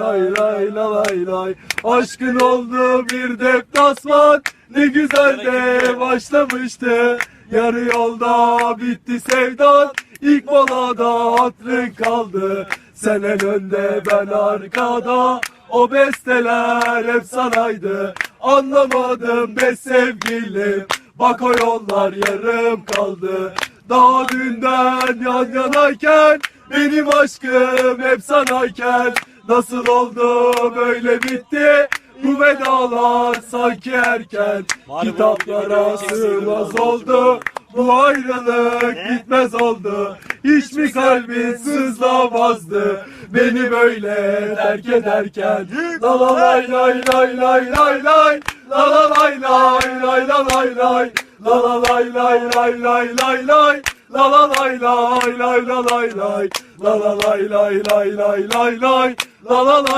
Lay lay la lay lay. Aşkın oldu bir deplasman. Ne güzel de başlamıştı. Yarı yolda bitti sevdan. İlk molada hatrın kaldı. Sen en önde ben arkada. O besteler hep sanaydı. Anlamadım be sevgilim. Bak o yollar yarım kaldı. Daha dünden yan yanayken Benim aşkım hep sanayken Nasıl oldu böyle bitti Bu vedalar sanki erken Kitaplara sığmaz oldu Bu ayrılık bitmez oldu Hiç mi kalbin sızlamazdı Beni böyle terk ederken La la lay lay lay lay lay lay La la lay lay lay la lay lay La la lay lay lay lay lay lay La la lay lay lay la lay lay. La la lay lay lay lay lay lay. La la lay